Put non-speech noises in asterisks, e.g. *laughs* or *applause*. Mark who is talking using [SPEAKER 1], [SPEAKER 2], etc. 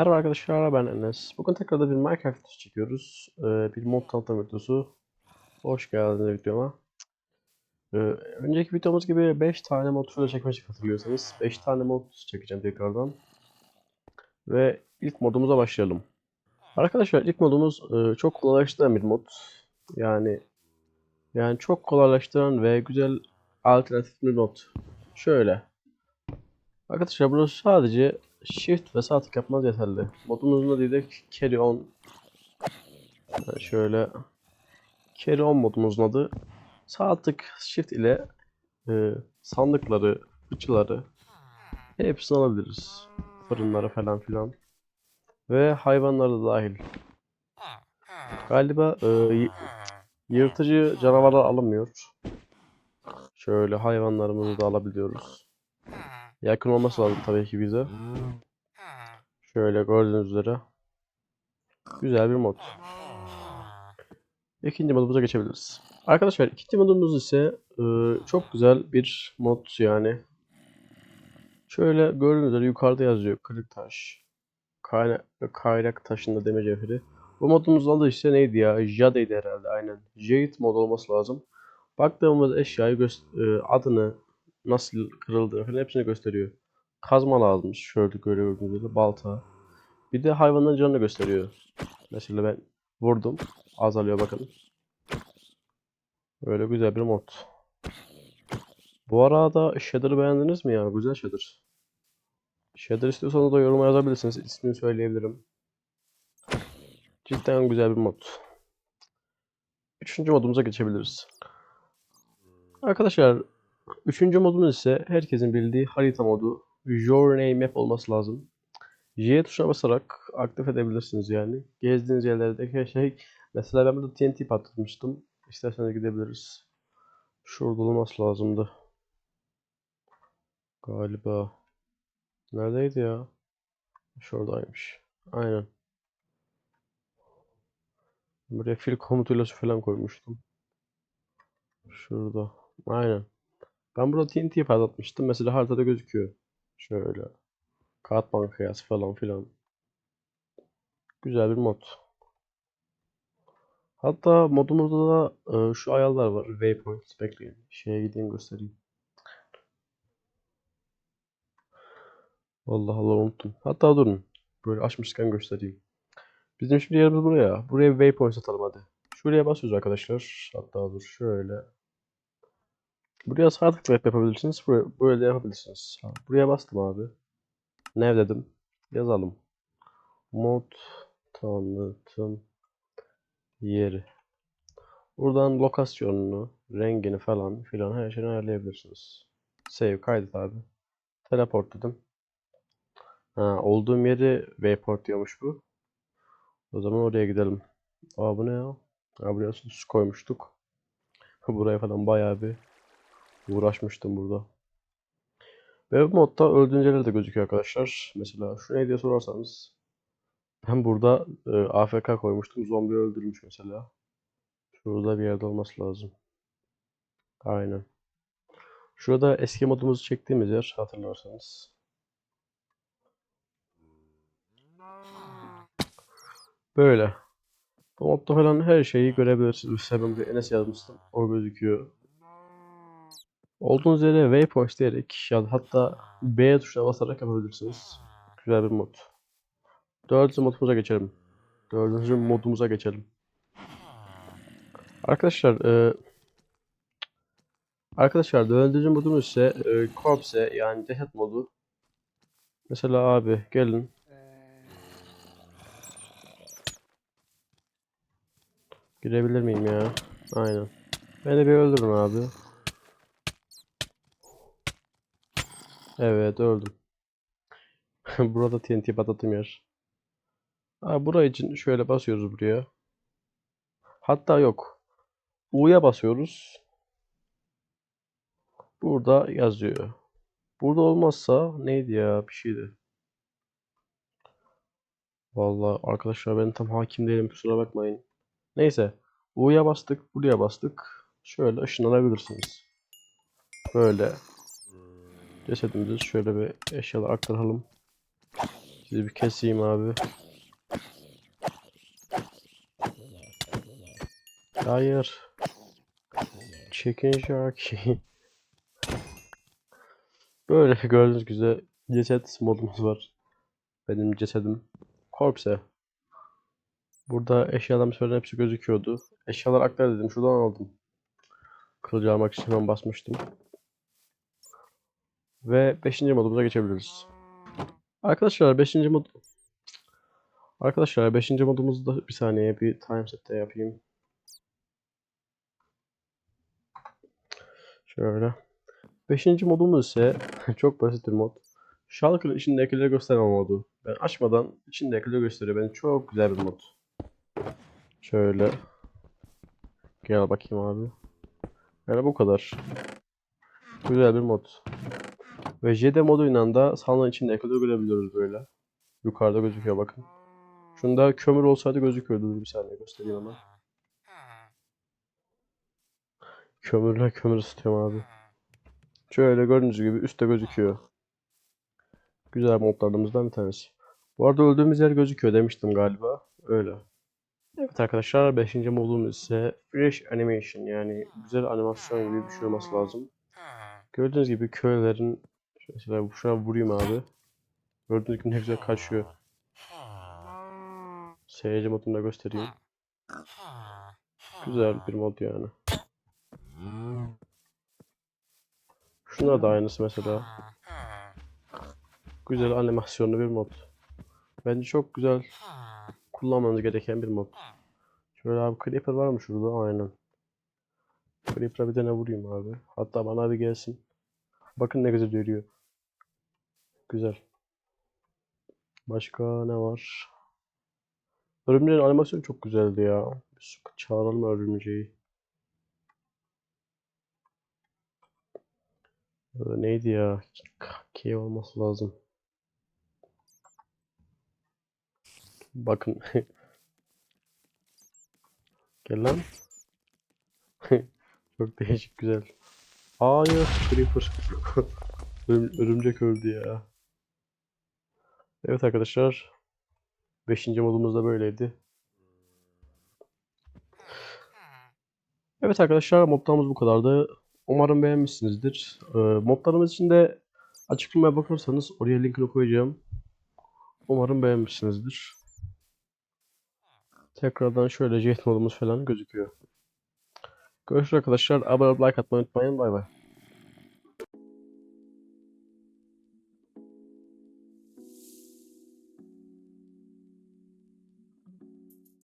[SPEAKER 1] Merhaba arkadaşlar ben Enes. Bugün tekrar da bir Minecraft videosu çekiyoruz. Ee, bir mod tanıtım videosu. Hoş geldiniz videoma. Ee, önceki videomuz gibi 5 tane mod şöyle çekmiştik hatırlıyorsanız. 5 tane mod çekeceğim tekrardan. Ve ilk modumuza başlayalım. Arkadaşlar ilk modumuz e, çok kolaylaştıran bir mod. Yani yani çok kolaylaştıran ve güzel alternatif bir mod. Şöyle. Arkadaşlar burası sadece Shift ve sağ tık yapmanız yeterli. Modumuzun adı da Carry On. Yani şöyle Carry On modumuzun adı. Sağ tık Shift ile e, sandıkları, fıçıları hepsini alabiliriz. Fırınları falan filan. Ve hayvanları da dahil. Galiba e, yırtıcı canavarlar alınmıyor. Şöyle hayvanlarımızı da alabiliyoruz. Yakın olması lazım tabii ki bize. Şöyle gördüğünüz üzere. Güzel bir mod. İkinci modumuza geçebiliriz. Arkadaşlar ikinci modumuz ise e, çok güzel bir mod yani. Şöyle gördüğünüz üzere yukarıda yazıyor kırık taş. Kaynak, kaynak taşında demir cevheri. Bu modumuzun adı ise neydi ya? Jade'ydi herhalde aynen. Jade mod olması lazım. Baktığımız eşyayı e, adını nasıl kırıldığını falan hepsini gösteriyor. Kazma lazımmış. Şöyle gördüğünüz gibi balta. Bir de hayvanların canını gösteriyor. Mesela ben vurdum. Azalıyor bakın. Böyle güzel bir mod. Bu arada Shader'ı beğendiniz mi ya? Güzel Shader. Shader istiyorsanız da yoruma yazabilirsiniz. İsmini söyleyebilirim. Cidden güzel bir mod. Üçüncü modumuza geçebiliriz. Arkadaşlar Üçüncü modumuz ise herkesin bildiği harita modu. Journey Map olması lazım. J tuşuna basarak aktif edebilirsiniz yani. Gezdiğiniz yerlerdeki her *laughs* şey. Mesela ben burada TNT patlatmıştım. İsterseniz gidebiliriz. Şurada olması lazımdı. Galiba. Neredeydi ya? Şuradaymış. Aynen. Buraya fil komutuyla falan koymuştum. Şurada. Aynen. Ben burada TNT patlatmıştım. Mesela haritada gözüküyor. Şöyle. Katman kıyası falan filan. Güzel bir mod. Hatta modumuzda da e, şu ayarlar var. Waypoints. Bekleyin. Şeye gideyim göstereyim. Allah Allah unuttum. Hatta durun. Böyle açmışken göstereyim. Bizim şimdi yerimiz buraya. Buraya waypoint atalım hadi. Şuraya basıyoruz arkadaşlar. Hatta dur şöyle. Buraya sağ tıkla yap- yapabilirsiniz. Buraya, böyle yapabilirsiniz. Buraya bastım abi. Ne dedim? Yazalım. Mod tanıtım yeri. Buradan lokasyonunu, rengini falan filan her şeyini ayarlayabilirsiniz. Save kaydet abi. Teleport dedim. Ha, olduğum yeri wayport diyormuş bu. O zaman oraya gidelim. Aa bu ne ya? Ha, buraya su su koymuştuk. *laughs* Buraya falan bayağı bir uğraşmıştım burada. Ve bu modda öldüğünüz yerler de gözüküyor arkadaşlar. Mesela şu ne diye sorarsanız ben burada e, AFK koymuştum. Zombi öldürmüş mesela. Şurada bir yerde olması lazım. Aynen. Şurada eski modumuzu çektiğimiz yer hatırlarsanız. Böyle. Bu modda falan her şeyi görebilirsiniz. Buraya Enes yazmıştım. O gözüküyor. Olduğunuz yere waypoints diyerek ya da hatta B tuşuna basarak yapabilirsiniz. Güzel bir mod. Dördüncü modumuza geçelim. Dördüncü modumuza geçelim. Arkadaşlar e, Arkadaşlar dördüncü modumuz ise e, Corpse yani ceset modu. Mesela abi gelin. Girebilir miyim ya? Aynen. Beni bir öldürün abi. Evet öldüm. *laughs* Burada TNT patlatım yer. Ha, buraya için şöyle basıyoruz buraya. Hatta yok. U'ya basıyoruz. Burada yazıyor. Burada olmazsa neydi ya bir şeydi. Vallahi arkadaşlar ben tam hakim değilim kusura bakmayın. Neyse. U'ya bastık. Buraya bastık. Şöyle ışınlanabilirsiniz. Böyle. Cesedimizi şöyle bir eşyalar aktaralım. Sizi bir keseyim abi. Hayır. Chicken Jockey. Böyle gördüğünüz gibi ceset modumuz var. Benim cesedim. Corpse. Burada eşyalarım söylen hepsi gözüküyordu. Eşyalar aktar dedim. Şuradan aldım. Kılıcı almak için hemen basmıştım. Ve 5. modumuza geçebiliriz. Arkadaşlar 5. mod Arkadaşlar 5. modumuzda bir saniye bir time set de yapayım. Şöyle. 5. modumuz ise *laughs* çok basit bir mod. Shulker'ın içindekileri gösterme modu. Ben açmadan içindekileri gösteriyor. Ben çok güzel bir mod. Şöyle. Gel bakayım abi. Yani bu kadar. Güzel bir mod. Ve JD moduyla da salonun içindekileri görebiliyoruz böyle. Yukarıda gözüküyor bakın. Şunda kömür olsaydı gözüküyordu. Bir saniye göstereyim ama. Kömürle kömür ısıtıyorum abi. Şöyle gördüğünüz gibi üstte gözüküyor. Güzel modlarımızdan bir tanesi. Bu arada öldüğümüz yer gözüküyor demiştim galiba. Öyle. Evet arkadaşlar 5. modumuz ise Fresh Animation yani güzel animasyon gibi bir şey olması lazım. Gördüğünüz gibi köylerin mesela şuna vurayım abi. Gördüğünüz gibi ne güzel kaçıyor. SC modunu da göstereyim. Güzel bir mod yani. Şuna da aynısı mesela. Güzel animasyonlu bir mod. Bence çok güzel kullanmanız gereken bir mod. Şöyle abi Creeper var mı şurada? Aynen. Creeper'a bir tane vurayım abi. Hatta bana bir gelsin. Bakın ne güzel yürüyor. Güzel. Başka ne var? Örümceğin animasyonu çok güzeldi ya. Bir çağıralım örümceği. Ee, neydi ya? K olması lazım. Bakın. *laughs* Gel lan. *laughs* Çok değişik güzel. Hayır, Creeper. *laughs* Örüm- Örümcek öldü ya. Evet arkadaşlar. 5. modumuz da böyleydi. Evet arkadaşlar modlarımız bu kadardı. Umarım beğenmişsinizdir. Ee, modlarımız için de açıklamaya bakarsanız oraya linkini koyacağım. Umarım beğenmişsinizdir. Tekrardan şöyle jet modumuz falan gözüküyor. Görüşürüz arkadaşlar. Abone olup like atmayı unutmayın. Bay bay.